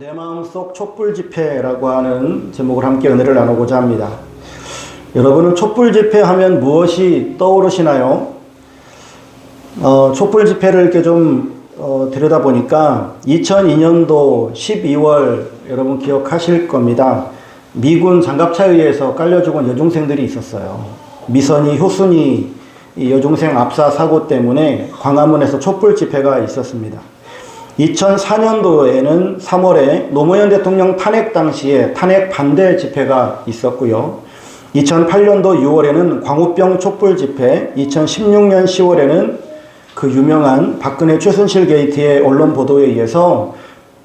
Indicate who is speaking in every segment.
Speaker 1: 내 마음속 촛불 집회라고 하는 제목을 함께 은혜를 나누고자 합니다. 여러분은 촛불 집회 하면 무엇이 떠오르시나요? 어, 촛불 집회를 이렇게 좀 어, 들여다보니까 2002년도 12월 여러분 기억하실 겁니다. 미군 장갑차에 의해서 깔려 죽은 여중생들이 있었어요. 미선이, 효순이 이 여중생 압사 사고 때문에 광화문에서 촛불 집회가 있었습니다. 2004년도에는 3월에 노무현 대통령 탄핵 당시에 탄핵 반대 집회가 있었고요. 2008년도 6월에는 광우병 촛불 집회, 2016년 10월에는 그 유명한 박근혜 최순실 게이트의 언론 보도에 의해서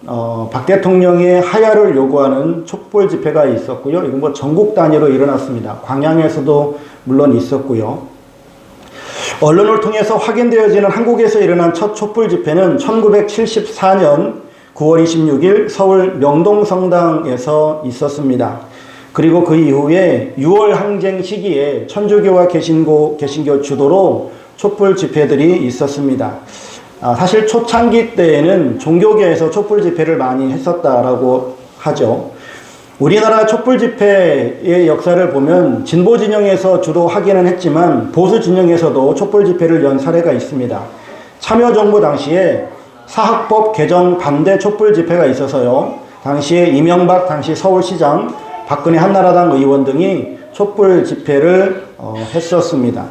Speaker 1: 어, 박 대통령의 하야를 요구하는 촛불 집회가 있었고요. 이건 뭐 전국 단위로 일어났습니다. 광양에서도 물론 있었고요. 언론을 통해서 확인되어지는 한국에서 일어난 첫 촛불 집회는 1974년 9월 26일 서울 명동성당에서 있었습니다. 그리고 그 이후에 6월 항쟁 시기에 천주교와 개신교, 개신교 주도로 촛불 집회들이 있었습니다. 아, 사실 초창기 때에는 종교계에서 촛불 집회를 많이 했었다라고 하죠. 우리나라 촛불 집회의 역사를 보면 진보 진영에서 주로 하기는 했지만 보수 진영에서도 촛불 집회를 연 사례가 있습니다. 참여정부 당시에 사학법 개정 반대 촛불 집회가 있어서요. 당시에 이명박 당시 서울시장, 박근혜 한나라당 의원 등이 촛불 집회를 어, 했었습니다.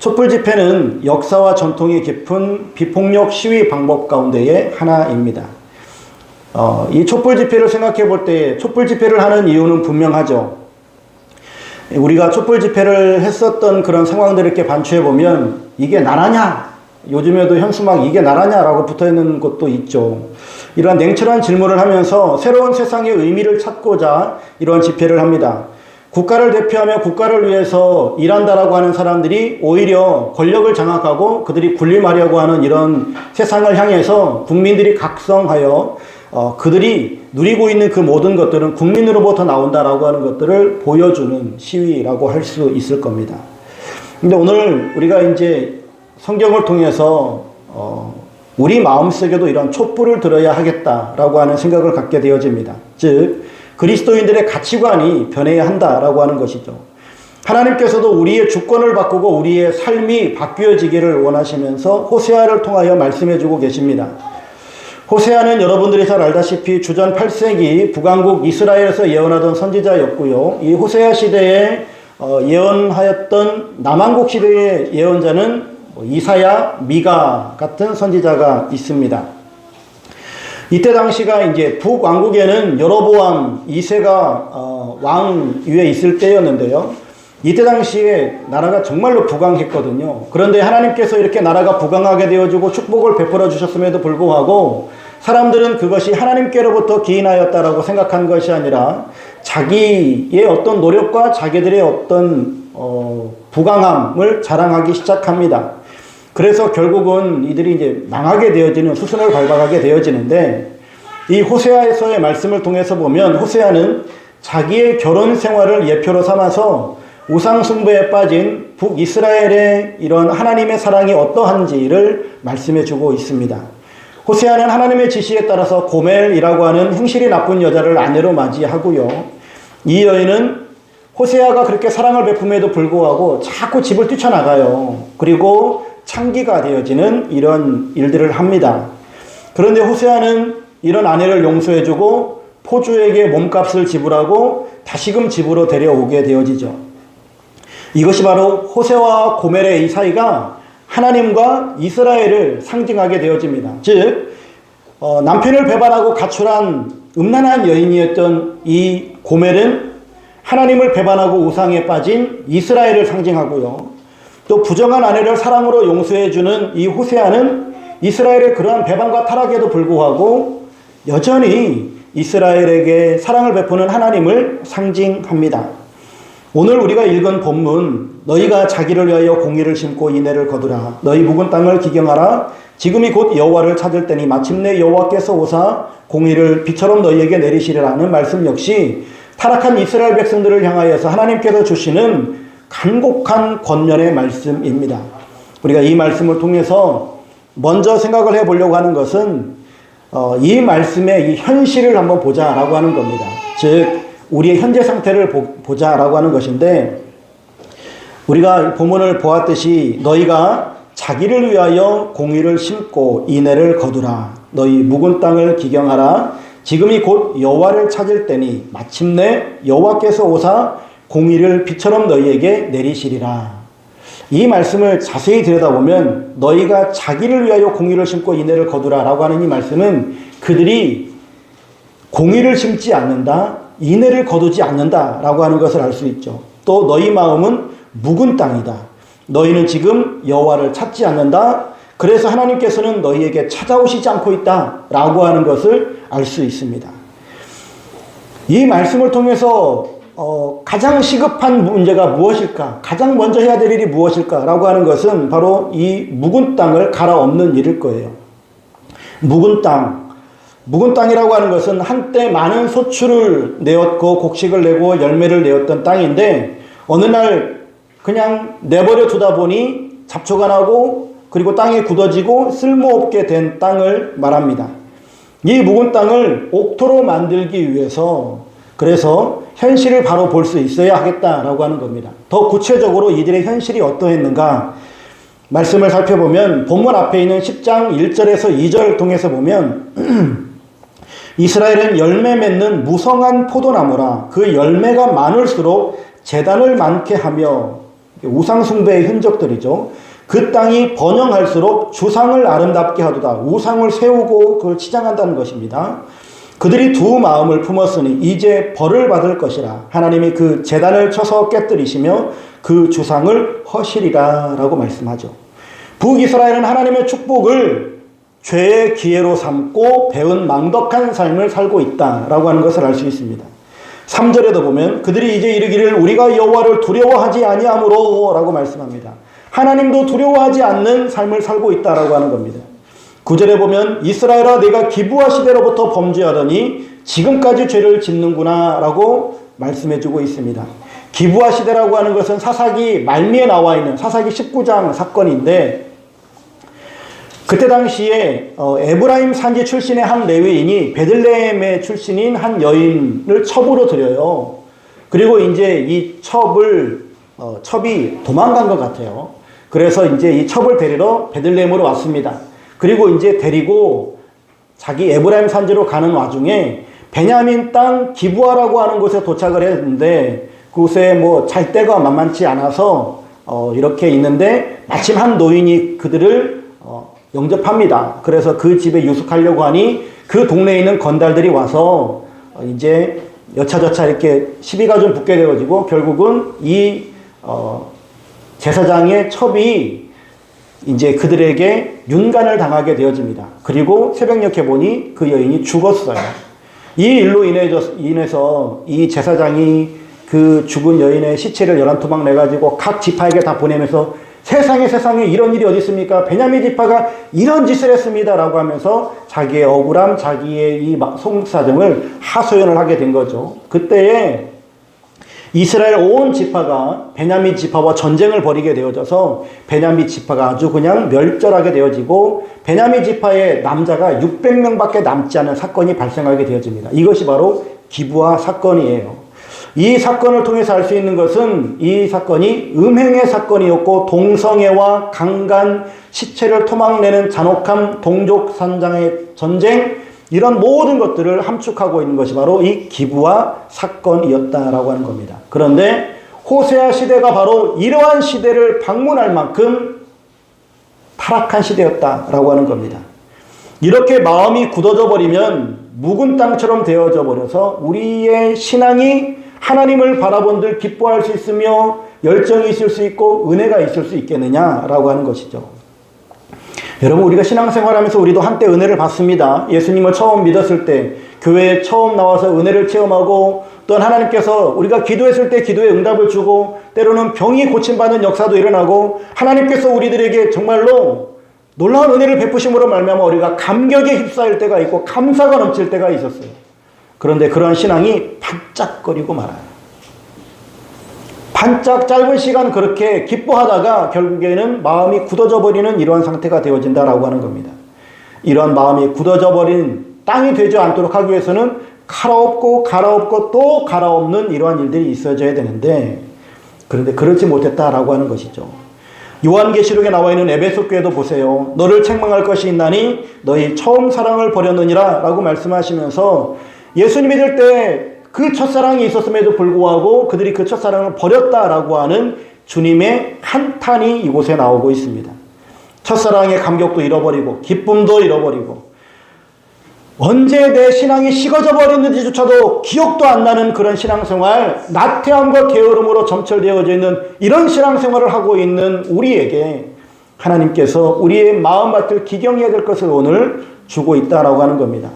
Speaker 1: 촛불 집회는 역사와 전통이 깊은 비폭력 시위 방법 가운데의 하나입니다. 어, 이 촛불 집회를 생각해 볼 때 촛불 집회를 하는 이유는 분명하죠. 우리가 촛불 집회를 했었던 그런 상황들을 이렇게 반추해 보면 이게 나라냐? 요즘에도 현수막 이게 나라냐라고 붙어 있는 것도 있죠. 이러한 냉철한 질문을 하면서 새로운 세상의 의미를 찾고자 이러한 집회를 합니다. 국가를 대표하며 국가를 위해서 일한다라고 하는 사람들이 오히려 권력을 장악하고 그들이 군림하려고 하는 이런 세상을 향해서 국민들이 각성하여 어, 그들이 누리고 있는 그 모든 것들은 국민으로부터 나온다라고 하는 것들을 보여주는 시위라고 할 수 있을 겁니다. 근데 오늘 우리가 이제 성경을 통해서 어, 우리 마음속에도 이런 촛불을 들어야 하겠다라고 하는 생각을 갖게 되어집니다. 즉 그리스도인들의 가치관이 변해야 한다라고 하는 것이죠. 하나님께서도 우리의 주권을 바꾸고 우리의 삶이 바뀌어지기를 원하시면서 호세아를 통하여 말씀해 주고 계십니다. 호세아는 여러분들이 잘 알다시피 주전 8세기 북왕국 이스라엘에서 예언하던 선지자였고요. 이 호세아 시대에 어, 예언하였던 남왕국 시대의 예언자는 뭐 이사야, 미가 같은 선지자가 있습니다. 이때 당시가 이제 북왕국에는 여로보암 2세가 어, 왕 위에 있을 때였는데요. 이때 당시에 나라가 정말로 부강했거든요. 그런데 하나님께서 이렇게 나라가 부강하게 되어지고 축복을 베풀어 주셨음에도 불구하고 사람들은 그것이 하나님께로부터 기인하였다라고 생각한 것이 아니라 자기의 어떤 노력과 자기들의 어떤 어, 부강함을 자랑하기 시작합니다. 그래서 결국은 이들이 이제 망하게 되어지는 수순을 밟아가게 되어지는데 이 호세아에서의 말씀을 통해서 보면 호세아는 자기의 결혼 생활을 예표로 삼아서 우상숭배에 빠진 북이스라엘의 이런 하나님의 사랑이 어떠한지를 말씀해 주고 있습니다. 호세아는 하나님의 지시에 따라서 고멜이라고 하는 행실이 나쁜 여자를 아내로 맞이하고요. 이 여인은 호세아가 그렇게 사랑을 베품에도 불구하고 자꾸 집을 뛰쳐나가요. 그리고 창기가 되어지는 이런 일들을 합니다. 그런데 호세아는 이런 아내를 용서해주고 포주에게 몸값을 지불하고 다시금 집으로 데려오게 되어지죠. 이것이 바로 호세와 고멜의 이 사이가 하나님과 이스라엘을 상징하게 되어집니다. 즉, 어, 남편을 배반하고 가출한 음란한 여인이었던 이 고멜은 하나님을 배반하고 우상에 빠진 이스라엘을 상징하고요. 또 부정한 아내를 사랑으로 용서해주는 이 호세아는 이스라엘의 그러한 배반과 타락에도 불구하고 여전히 이스라엘에게 사랑을 베푸는 하나님을 상징합니다. 오늘 우리가 읽은 본문 너희가 자기를 위하여 공의를 심고 인애를 거두라 너희 묵은 땅을 기경하라 지금이 곧 여호와를 찾을 때니 마침내 여호와께서 오사 공의를 비처럼 너희에게 내리시리라는 말씀 역시 타락한 이스라엘 백성들을 향하여서 하나님께서 주시는 간곡한 권면의 말씀입니다. 우리가 이 말씀을 통해서 먼저 생각을 해 보려고 하는 것은 어, 이 말씀의 이 현실을 한번 보자라고 하는 겁니다. 즉 우리의 현재 상태를 보, 보자라고 하는 것인데 우리가 본문을 보았듯이 너희가 자기를 위하여 공의를 심고 인애를 거두라. 너희 묵은 땅을 기경하라. 지금이 곧 여호와를 찾을 때니 마침내 여호와께서 오사 공의를 비처럼 너희에게 내리시리라. 이 말씀을 자세히 들여다보면 너희가 자기를 위하여 공의를 심고 인애를 거두라라고 하는 이 말씀은 그들이 공의를 심지 않는다, 인애를 거두지 않는다라고 하는 것을 알 수 있죠. 또 너희 마음은 묵은 땅이다. 너희는 지금 여호와를 찾지 않는다. 그래서 하나님께서는 너희에게 찾아오시지 않고 있다라고 하는 것을 알 수 있습니다. 이 말씀을 통해서 어, 가장 시급한 문제가 무엇일까? 가장 먼저 해야 될 일이 무엇일까라고 하는 것은 바로 이 묵은 땅을 갈아엎는 일일 거예요. 묵은 땅. 묵은 땅이라고 하는 것은 한때 많은 소출을 내었고 곡식을 내고 열매를 내었던 땅인데 어느 날 그냥 내버려 두다 보니 잡초가 나고 그리고 땅이 굳어지고 쓸모없게 된 땅을 말합니다. 이 묵은 땅을 옥토로 만들기 위해서 그래서 현실을 바로 볼 수 있어야 하겠다라고 하는 겁니다. 더 구체적으로 이들의 현실이 어떠했는가 말씀을 살펴보면 본문 앞에 있는 10장 1절에서 2절 통해서 보면 이스라엘은 열매 맺는 무성한 포도나무라 그 열매가 많을수록 재단을 많게 하며 우상숭배의 흔적들이죠. 그 땅이 번영할수록 주상을 아름답게 하도다. 우상을 세우고 그걸 치장한다는 것입니다. 그들이 두 마음을 품었으니 이제 벌을 받을 것이라. 하나님이 그 재단을 쳐서 깨뜨리시며 그 주상을 허시리라 라고 말씀하죠. 북이스라엘은 하나님의 축복을 죄의 기회로 삼고 배운 망덕한 삶을 살고 있다라고 하는 것을 알 수 있습니다. 3절에도 보면 그들이 이제 이르기를 우리가 여호와를 두려워하지 아니하므로라고 말씀합니다. 하나님도 두려워하지 않는 삶을 살고 있다라고 하는 겁니다. 9절에 보면 이스라엘아 내가 기부와 시대로부터 범죄하더니 지금까지 죄를 짓는구나라고 말씀해 주고 있습니다. 기부와 시대라고 하는 것은 사사기 말미에 나와 있는 사사기 19장 사건인데 그때 당시에 어, 에브라임 산지 출신의 한 레위인이 베들레헴의 출신인 한 여인을 첩으로 들여요. 그리고 이제 이 첩을 어, 첩이 도망간 것 같아요. 그래서 이제 이 첩을 데리러 베들레헴으로 왔습니다. 그리고 이제 데리고 자기 에브라임 산지로 가는 와중에 베냐민 땅 기부하라고 하는 곳에 도착을 했는데 그곳에 뭐 잘 데가 만만치 않아서 어, 이렇게 있는데 마침 한 노인이 그들을 어, 영접합니다. 그래서 그 집에 유숙하려고 하니 그 동네에 있는 건달들이 와서 어, 이제 여차저차 이렇게 시비가 좀 붙게 되어지고 결국은 이 어, 제사장의 첩이 이제 그들에게 윤간을 당하게 되어집니다. 그리고 새벽녘에 보니 그 여인이 죽었어요. 이 일로 인해서 이 제사장이 그 죽은 여인의 시체를 열한 토막 내가지고 각 지파에게 다 보내면서 세상에 세상에 이런 일이 어디 있습니까? 베냐민 지파가 이런 짓을 했습니다라고 하면서 자기의 억울함, 자기의 이 속사정을 하소연을 하게 된 거죠. 그때에 이스라엘 온 지파가 베냐민 지파와 전쟁을 벌이게 되어져서 베냐민 지파가 아주 그냥 멸절하게 되어지고 베냐민 지파의 남자가 600명밖에 남지 않은 사건이 발생하게 되어집니다. 이것이 바로 기부와 사건이에요. 이 사건을 통해서 알 수 있는 것은 이 사건이 음행의 사건이었고 동성애와 강간, 시체를 토막내는 잔혹함, 동족 산장의 전쟁 이런 모든 것들을 함축하고 있는 것이 바로 이 기부와 사건이었다라고 하는 겁니다. 그런데 호세아 시대가 바로 이러한 시대를 방문할 만큼 타락한 시대였다라고 하는 겁니다. 이렇게 마음이 굳어져 버리면 묵은 땅처럼 되어져 버려서 우리의 신앙이 하나님을 바라본들 기뻐할 수 있으며 열정이 있을 수 있고 은혜가 있을 수 있겠느냐라고 하는 것이죠. 여러분 우리가 신앙생활하면서 우리도 한때 은혜를 받습니다. 예수님을 처음 믿었을 때 교회에 처음 나와서 은혜를 체험하고 또한 하나님께서 우리가 기도했을 때 기도에 응답을 주고 때로는 병이 고침받는 역사도 일어나고 하나님께서 우리들에게 정말로 놀라운 은혜를 베푸심으로 말미암아 우리가 감격에 휩싸일 때가 있고 감사가 넘칠 때가 있었어요. 그런데 그러한 신앙이 반짝거리고 말아요. 반짝 짧은 시간 그렇게 기뻐하다가 결국에는 마음이 굳어져 버리는 이러한 상태가 되어진다라고 하는 겁니다. 이러한 마음이 굳어져 버린 땅이 되지 않도록 하기 위해서는 갈아엎고 갈아엎고 또 갈아엎는 이러한 일들이 있어져야 되는데 그런데 그렇지 못했다라고 하는 것이죠. 요한계시록에 나와 있는 에베소 교회도 보세요. 너를 책망할 것이 있나니 너희 처음 사랑을 버렸느니라 라고 말씀하시면서 예수님 믿을 때그 첫사랑이 있었음에도 불구하고 그들이 그 첫사랑을 버렸다라고 하는 주님의 한탄이 이곳에 나오고 있습니다. 첫사랑의 감격도 잃어버리고 기쁨도 잃어버리고 언제 내 신앙이 식어져 버렸는지조차도 기억도 안 나는 그런 신앙생활, 나태함과 게으름으로 점철되어져 있는 이런 신앙생활을 하고 있는 우리에게 하나님께서 우리의 마음 밭을 기경해야 될 것을 오늘 주고 있다라고 하는 겁니다.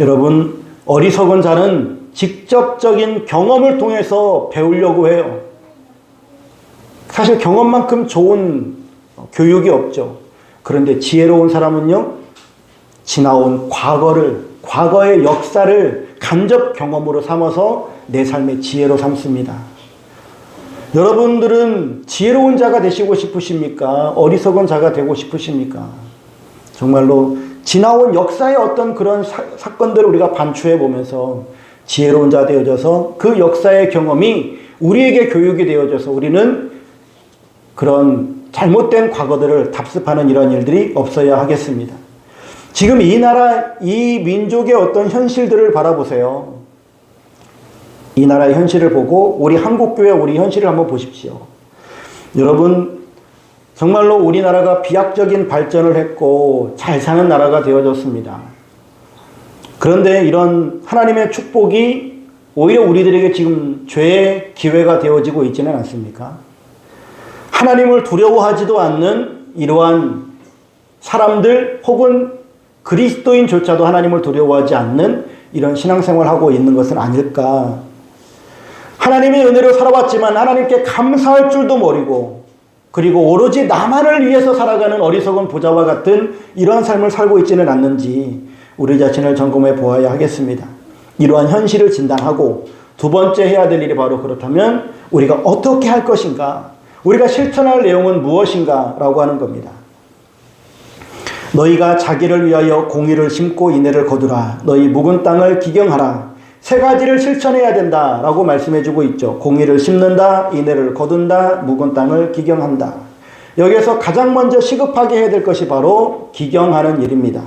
Speaker 1: 여러분, 어리석은 자는 직접적인 경험을 통해서 배우려고 해요. 사실 경험만큼 좋은 교육이 없죠. 그런데 지혜로운 사람은요, 지나온 과거를, 과거의 역사를 간접 경험으로 삼아서 내 삶의 지혜로 삼습니다. 여러분들은 지혜로운 자가 되시고 싶으십니까? 어리석은 자가 되고 싶으십니까? 정말로 지나온 역사의 어떤 그런 사, 사건들을 우리가 반추해 보면서 지혜로운 자 되어져서 그 역사의 경험이 우리에게 교육이 되어져서 우리는 그런 잘못된 과거들을 답습하는 이런 일들이 없어야 하겠습니다. 지금 이 나라, 이 민족의 어떤 현실들을 바라보세요. 이 나라의 현실을 보고 우리 한국교회 우리 현실을 한번 보십시오. 여러분, 정말로 우리나라가 비약적인 발전을 했고 잘 사는 나라가 되어졌습니다. 그런데 이런 하나님의 축복이 오히려 우리들에게 지금 죄의 기회가 되어지고 있지는 않습니까? 하나님을 두려워하지도 않는 이러한 사람들 혹은 그리스도인조차도 하나님을 두려워하지 않는 이런 신앙생활을 하고 있는 것은 아닐까. 하나님의 은혜로 살아왔지만 하나님께 감사할 줄도 모르고 그리고 오로지 나만을 위해서 살아가는 어리석은 부자와 같은 이러한 삶을 살고 있지는 않는지 우리 자신을 점검해 보아야 하겠습니다. 이러한 현실을 진단하고 두 번째 해야 될 일이 바로 그렇다면 우리가 어떻게 할 것인가? 우리가 실천할 내용은 무엇인가? 라고 하는 겁니다. 너희가 자기를 위하여 공의를 심고 인애를 거두라. 너희 묵은 땅을 기경하라. 세 가지를 실천해야 된다. 라고 말씀해 주고 있죠. 공의를 심는다. 인애를 거둔다. 묵은 땅을 기경한다. 여기에서 가장 먼저 시급하게 해야 될 것이 바로 기경하는 일입니다.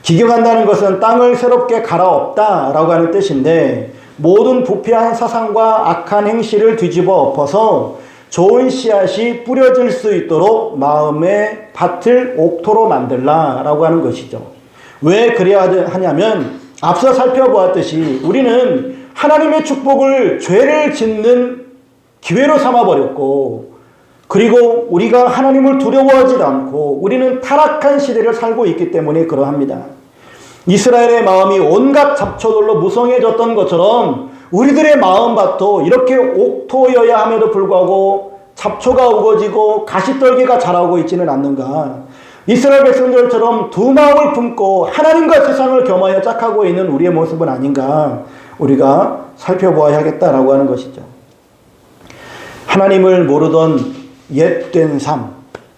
Speaker 1: 기경한다는 것은 땅을 새롭게 갈아엎다. 라고 하는 뜻인데 모든 부패한 사상과 악한 행실을 뒤집어 엎어서 좋은 씨앗이 뿌려질 수 있도록 마음의 밭을 옥토로 만들라라고 하는 것이죠. 왜 그래야 하냐면 앞서 살펴보았듯이 우리는 하나님의 축복을 죄를 짓는 기회로 삼아버렸고 그리고 우리가 하나님을 두려워하지 않고 우리는 타락한 시대를 살고 있기 때문에 그러합니다. 이스라엘의 마음이 온갖 잡초들로 무성해졌던 것처럼 우리들의 마음밭도 이렇게 옥토여야 함에도 불구하고 잡초가 우거지고 가시떨기가 자라고 있지는 않는가. 이스라엘 백성들처럼 두 마음을 품고 하나님과 세상을 겸하여 짝하고 있는 우리의 모습은 아닌가. 우리가 살펴보아야겠다라고 하는 것이죠. 하나님을 모르던 옛된 삶,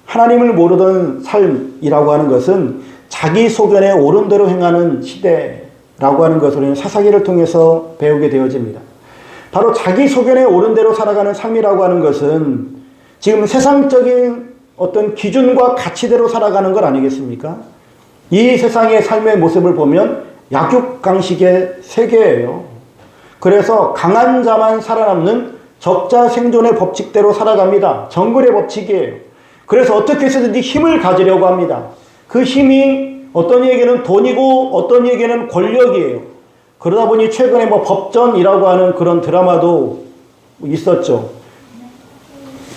Speaker 1: 하나님을 모르던 삶이라고 하는 것은 자기 소견에 옳은 대로 행하는 시대, 라고 하는 것을 우리는 사사기를 통해서 배우게 되어집니다. 바로 자기 소견에 옳은 대로 살아가는 삶이라고 하는 것은 지금 세상적인 어떤 기준과 가치대로 살아가는 것 아니겠습니까? 이 세상의 삶의 모습을 보면 약육강식의 세계예요. 그래서 강한 자만 살아남는 적자 생존의 법칙대로 살아갑니다. 정글의 법칙이에요. 그래서 어떻게 해서든지 힘을 가지려고 합니다. 그 힘이 어떤 얘기는 돈이고 어떤 얘기는 권력이에요. 그러다 보니 최근에 뭐 법전이라고 하는 그런 드라마도 있었죠.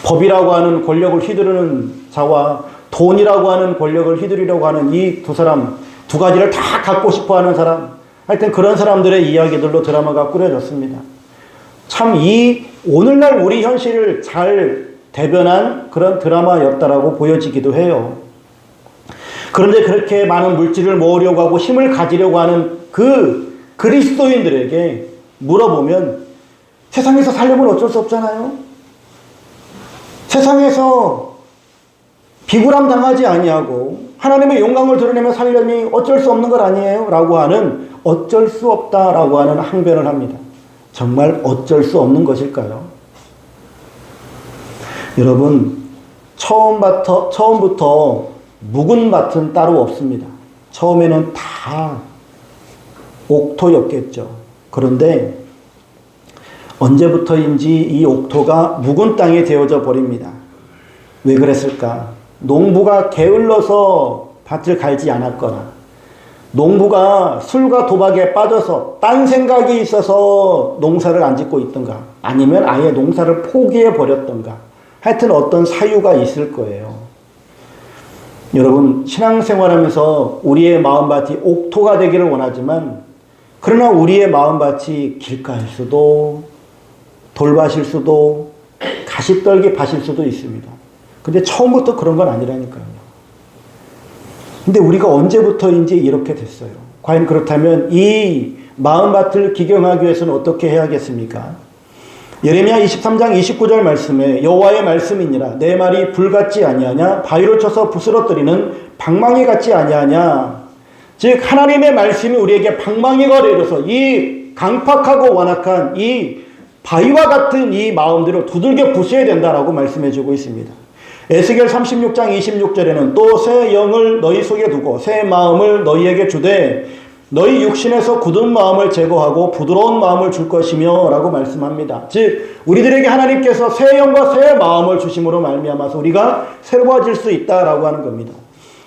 Speaker 1: 법이라고 하는 권력을 휘두르는 자와 돈이라고 하는 권력을 휘두르려고 하는 이 두 사람, 두 가지를 다 갖고 싶어 하는 사람. 하여튼 그런 사람들의 이야기들로 드라마가 꾸려졌습니다. 참 이 오늘날 우리 현실을 잘 대변한 그런 드라마였다라고 보여지기도 해요. 그런데 그렇게 많은 물질을 모으려고 하고 힘을 가지려고 하는 그 그리스도인들에게 물어보면 세상에서 살려면 어쩔 수 없잖아요. 세상에서 비굴함 당하지 아니하고 하나님의 영광을 드러내며 살려니 어쩔 수 없는 것 아니에요? 라고 하는 어쩔 수 없다라고 하는 항변을 합니다. 정말 어쩔 수 없는 것일까요? 여러분, 처음부터, 처음부터 묵은 밭은 따로 없습니다. 처음에는 다 옥토였겠죠. 그런데 언제부터인지 이 옥토가 묵은 땅이 되어져 버립니다. 왜 그랬을까? 농부가 게을러서 밭을 갈지 않았거나, 농부가 술과 도박에 빠져서 딴 생각이 있어서 농사를 안 짓고 있던가, 아니면 아예 농사를 포기해 버렸던가, 하여튼 어떤 사유가 있을 거예요. 여러분, 신앙생활하면서 우리의 마음밭이 옥토가 되기를 원하지만, 그러나 우리의 마음밭이 길가일 수도, 돌밭일 수도, 가시떨기 밭일 수도 있습니다. 근데 처음부터 그런 건 아니라니까요. 근데 우리가 언제부터인지 이렇게 됐어요. 과연 그렇다면 이 마음밭을 기경하기 위해서는 어떻게 해야겠습니까? 예레미야 23장 29절 말씀에 여호와의 말씀이니라 내 말이 불 같지 아니하냐 바위를 쳐서 부스러뜨리는 방망이 같지 아니하냐 즉 하나님의 말씀이 우리에게 방망이가 되어서 이 강팍하고 완악한 이 바위와 같은 이 마음들을 두들겨 부숴야 된다라고 말씀해 주고 있습니다. 에스겔 36장 26절에는 또 새 영을 너희 속에 두고 새 마음을 너희에게 주되 너희 육신에서 굳은 마음을 제거하고 부드러운 마음을 줄 것이며 라고 말씀합니다. 즉 우리들에게 하나님께서 새 영과 새 마음을 주심으로 말미암아서 우리가 새로워질 수 있다라고 하는 겁니다.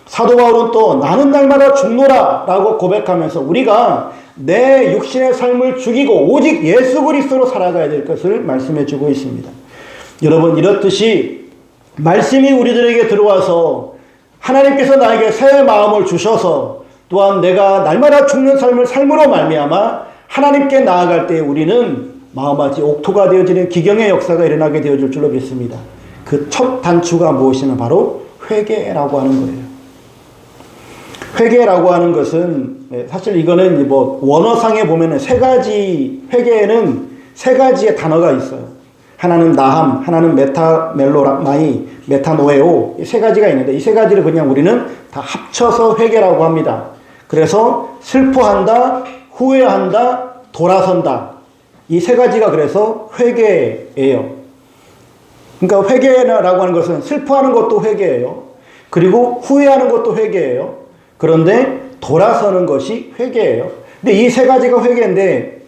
Speaker 1: 사도 바울은 또 나는 날마다 죽노라 라고 고백하면서 우리가 내 육신의 삶을 죽이고 오직 예수 그리스도로 살아가야 될 것을 말씀해 주고 있습니다. 여러분 이렇듯이 말씀이 우리들에게 들어와서 하나님께서 나에게 새 마음을 주셔서 또한 내가 날마다 죽는 삶을 삶으로 말미암아 하나님께 나아갈 때 우리는 마음같이 옥토가 되어지는 기경의 역사가 일어나게 되어질 줄로 믿습니다. 그 첫 단추가 무엇이냐 바로 회개라고 하는 거예요. 회개라고 하는 것은 네, 사실 이거는 뭐 원어상에 보면은 세 가지 회개에는 세 가지의 단어가 있어요. 하나는 나함, 하나는 메타멜로마이, 메타노에오 이세 가지가 있는데 이 세 가지를 그냥 우리는 다 합쳐서 회개라고 합니다. 그래서 슬퍼한다, 후회한다, 돌아선다 이 세 가지가 그래서 회개예요. 그러니까 회개라고 하는 것은 슬퍼하는 것도 회개예요. 그리고 후회하는 것도 회개예요. 그런데 돌아서는 것이 회개예요. 근데 이 세 가지가 회개인데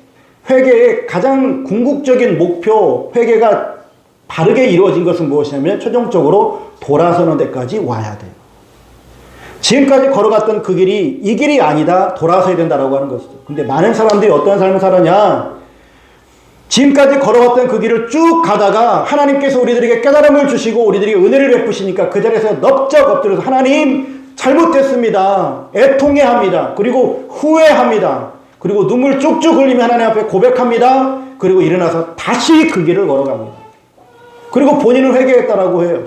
Speaker 1: 회개의 가장 궁극적인 목표, 회개가 바르게 이루어진 것은 무엇이냐면 최종적으로 돌아서는 데까지 와야 돼요. 지금까지 걸어갔던 그 길이 이 길이 아니다. 돌아서야 된다라고 하는 것이죠. 근데 많은 사람들이 어떤 삶을 살았냐? 지금까지 걸어왔던 그 길을 쭉 가다가 하나님께서 우리들에게 깨달음을 주시고 우리들에게 은혜를 베푸시니까 그 자리에서 넙적 엎드려서 하나님 잘못했습니다. 애통해 합니다. 그리고 후회합니다. 그리고 눈물 쭉쭉 흘리며 하나님 앞에 고백합니다. 그리고 일어나서 다시 그 길을 걸어갑니다. 그리고 본인은 회개했다라고 해요.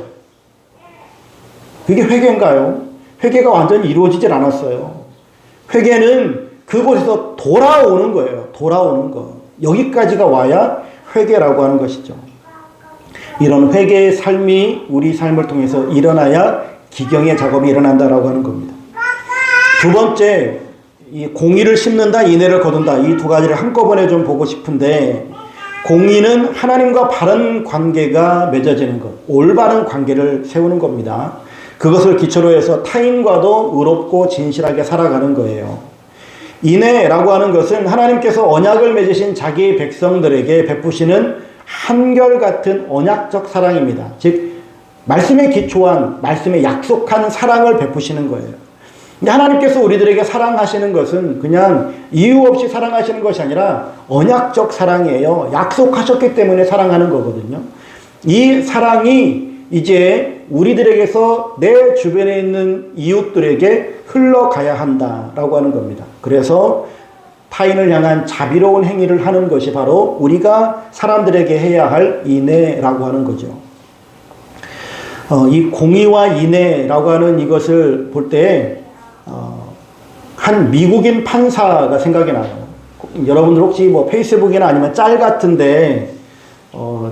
Speaker 1: 그게 회개인가요? 회개가 완전히 이루어지질 않았어요. 회개는 그곳에서 돌아오는 거예요. 돌아오는 거. 여기까지가 와야 회개라고 하는 것이죠. 이런 회개의 삶이 우리 삶을 통해서 일어나야 기경의 작업이 일어난다라고 하는 겁니다. 두 번째, 이 공의를 심는다, 인애를 거둔다. 이 두 가지를 한꺼번에 좀 보고 싶은데, 공의는 하나님과 바른 관계가 맺어지는 것, 올바른 관계를 세우는 겁니다. 그것을 기초로 해서 타인과도 의롭고 진실하게 살아가는 거예요. 인애라고 하는 것은 하나님께서 언약을 맺으신 자기 백성들에게 베푸시는 한결같은 언약적 사랑입니다. 즉, 말씀에 기초한, 말씀에 약속한 사랑을 베푸시는 거예요. 하나님께서 우리들에게 사랑하시는 것은 그냥 이유 없이 사랑하시는 것이 아니라 언약적 사랑이에요. 약속하셨기 때문에 사랑하는 거거든요. 이 사랑이 이제 우리들에게서 내 주변에 있는 이웃들에게 흘러가야 한다라고 하는 겁니다. 그래서 타인을 향한 자비로운 행위를 하는 것이 바로 우리가 사람들에게 해야 할 인애라고 하는 거죠. 어, 이 공의와 인애라고 하는 이것을 볼 때, 어, 한 미국인 판사가 생각이 나요. 여러분들 혹시 뭐 페이스북이나 아니면 짤 같은데, 어,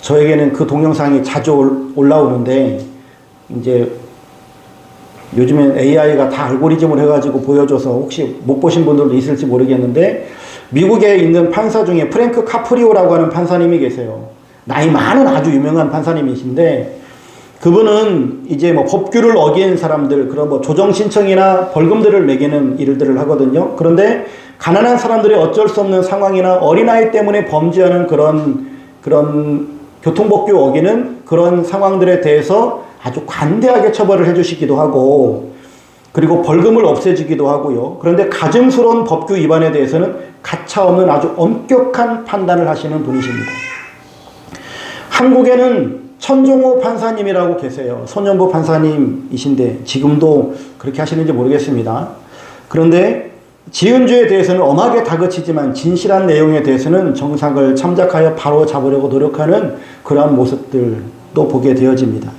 Speaker 1: 저에게는 그 동영상이 자주 올라오는데, 이제 요즘엔 AI가 다 알고리즘을 해가지고 보여줘서 혹시 못 보신 분들도 있을지 모르겠는데 미국에 있는 판사 중에 프랭크 카프리오라고 하는 판사님이 계세요. 나이 많은 아주 유명한 판사님이신데 그분은 이제 뭐 법규를 어긴 사람들 그런 뭐 조정 신청이나 벌금들을 매기는 일들을 하거든요. 그런데 가난한 사람들이 어쩔 수 없는 상황이나 어린아이 때문에 범죄하는 그런 그런 교통법규 어기는 그런 상황들에 대해서 아주 관대하게 처벌을 해주시기도 하고 그리고 벌금을 없애주기도 하고요. 그런데 가증스러운 법규 위반에 대해서는 가차없는 아주 엄격한 판단을 하시는 분이십니다. 한국에는 천종호 판사님이라고 계세요. 소년부 판사님이신데 지금도 그렇게 하시는지 모르겠습니다. 그런데 지은주에 대해서는 엄하게 다그치지만 진실한 내용에 대해서는 정상을 참작하여 바로 잡으려고 노력하는 그러한 모습들도 보게 되어집니다.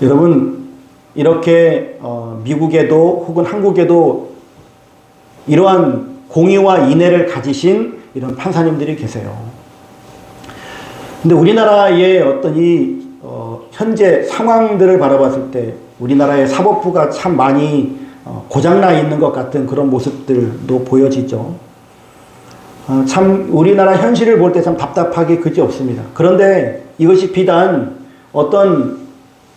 Speaker 1: 여러분 이렇게 어, 미국에도 혹은 한국에도 이러한 공의와 인애를 가지신 이런 판사님들이 계세요. 근데 우리나라의 어떤 이 어, 현재 상황들을 바라봤을 때 우리나라의 사법부가 참 많이 어, 고장나 있는 것 같은 그런 모습들도 보여지죠. 어, 참 우리나라 현실을 볼 때 참 답답하기 그지 없습니다. 그런데 이것이 비단 어떤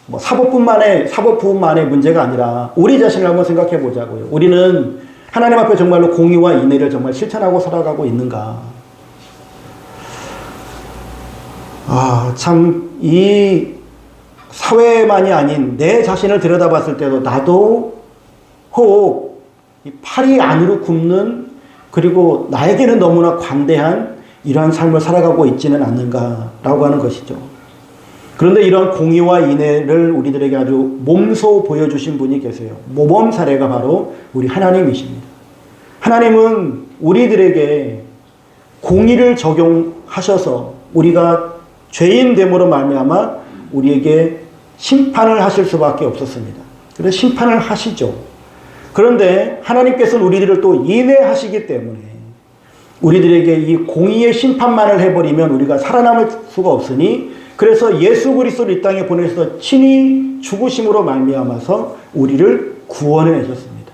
Speaker 1: 뭐 사법뿐만의 사법부만의 문제가 아니라 우리 자신을 한번 생각해 보자고요. 우리는 하나님 앞에 정말로 공의와 인애를 정말 실천하고 살아가고 있는가? 아, 참 이 사회만이 아닌 내 자신을 들여다봤을 때도 나도 혹 팔이 안으로 굽는 그리고 나에게는 너무나 관대한 이러한 삶을 살아가고 있지는 않는가라고 하는 것이죠. 그런데 이런 공의와 인애를 우리들에게 아주 몸소 보여주신 분이 계세요. 모범 사례가 바로 우리 하나님이십니다. 하나님은 우리들에게 공의를 적용하셔서 우리가 죄인 됨으로 말미암아 우리에게 심판을 하실 수밖에 없었습니다. 그래서 심판을 하시죠. 그런데 하나님께서는 우리들을 또 인내하시기 때문에 우리들에게 이 공의의 심판만을 해버리면 우리가 살아남을 수가 없으니 그래서 예수 그리스도를 이 땅에 보내셔서 친히 죽으심으로 말미암아서 우리를 구원해 내셨습니다.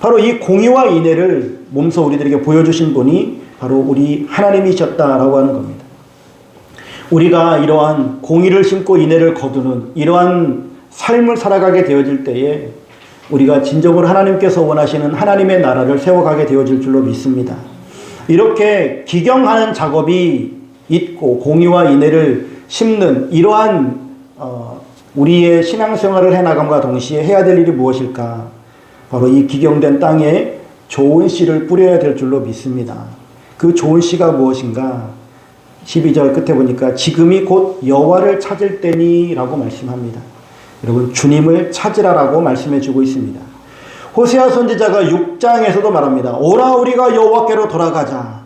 Speaker 1: 바로 이 공의와 인애를 몸소 우리들에게 보여주신 분이 바로 우리 하나님이셨다라고 하는 겁니다. 우리가 이러한 공의를 심고 인애를 거두는 이러한 삶을 살아가게 되어질 때에 우리가 진정으로 하나님께서 원하시는 하나님의 나라를 세워가게 되어질 줄로 믿습니다. 이렇게 기경하는 작업이 있고 공의와 인애를 심는 이러한 어, 우리의 신앙생활을 해나감과 동시에 해야 될 일이 무엇일까? 바로 이 기경된 땅에 좋은 씨를 뿌려야 될 줄로 믿습니다. 그 좋은 씨가 무엇인가? 12절 끝에 보니까 지금이 곧 여호와를 찾을 때니라고 말씀합니다. 여러분 주님을 찾으라라고 말씀해 주고 있습니다. 호세아 선지자가 6장에서도 말합니다. 오라 우리가 여호와께로 돌아가자.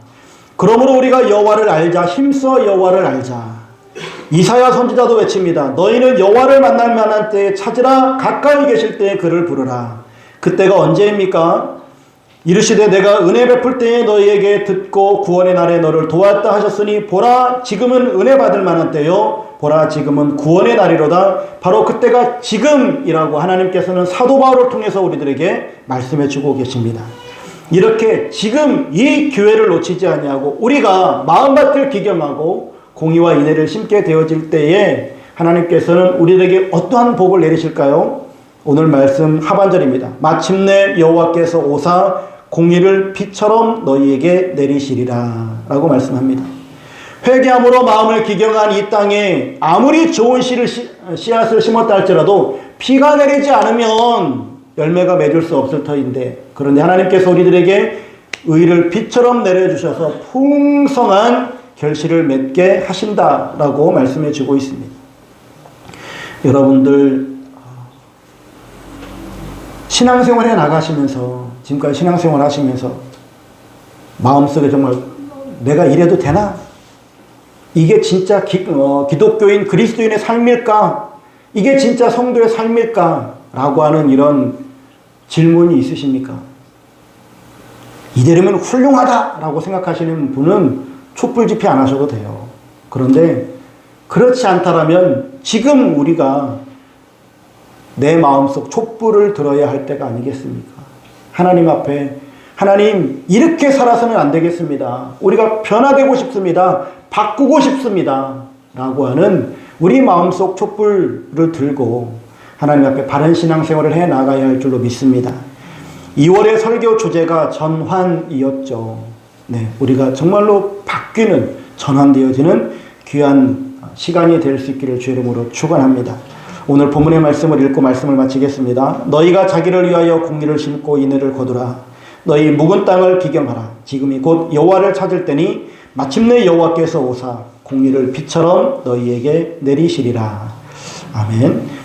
Speaker 1: 그러므로 우리가 여호와를 알자 힘써 여호와를 알자. 이사야 선지자도 외칩니다. 너희는 여호와를 만날 만한 때에 찾으라 가까이 계실 때에 그를 부르라. 그때가 언제입니까? 이르시되 내가 은혜 베풀 때에 너희에게 듣고 구원의 날에 너를 도왔다 하셨으니 보라 지금은 은혜 받을 만한 때요 보라 지금은 구원의 날이로다 바로 그때가 지금이라고 하나님께서는 사도 바울을 통해서 우리들에게 말씀해 주고 계십니다. 이렇게 지금 이 기회를 놓치지 아니하고 우리가 마음밭을 기경하고 공의와 인애를 심게 되어질 때에 하나님께서는 우리에게 어떠한 복을 내리실까요? 오늘 말씀 하반절입니다. 마침내 여호와께서 오사 공의를 빛처럼 너희에게 내리시리라 라고 말씀합니다. 회개함으로 마음을 기경한 이 땅에 아무리 좋은 씨를 씨앗을 심었다 할지라도 비가 내리지 않으면 열매가 맺을 수 없을 터인데 그런데 하나님께서 우리들에게 의를 빛처럼 내려주셔서 풍성한 결실을 맺게 하신다라고 말씀해 주고 있습니다. 여러분들 신앙생활에 나가시면서 지금까지 신앙생활 하시면서 마음속에 정말 내가 이래도 되나? 이게 진짜 기, 어, 기독교인 그리스도인의 삶일까? 이게 진짜 성도의 삶일까? 라고 하는 이런 질문이 있으십니까? 이대로면 훌륭하다! 라고 생각하시는 분은 촛불 집회 안 하셔도 돼요. 그런데 그렇지 않다라면 지금 우리가 내 마음속 촛불을 들어야 할 때가 아니겠습니까? 하나님 앞에 하나님 이렇게 살아서는 안 되겠습니다. 우리가 변화되고 싶습니다. 바꾸고 싶습니다. 라고 하는 우리 마음속 촛불을 들고 하나님 앞에 바른 신앙생활을 해 나가야 할 줄로 믿습니다. 2월의 설교 주제가 전환이었죠. 네, 우리가 정말로 바뀌는 전환되어지는 귀한 시간이 될 수 있기를 주의 이름으로 축원합니다. 오늘 본문의 말씀을 읽고 말씀을 마치겠습니다. 너희가 자기를 위하여 공의를 심고 인애를 거두라. 너희 묵은 땅을 비경하라. 지금이 곧 여호와를 찾을 때니 마침내 여호와께서 오사 공의를 비처럼 너희에게 내리시리라. 아멘.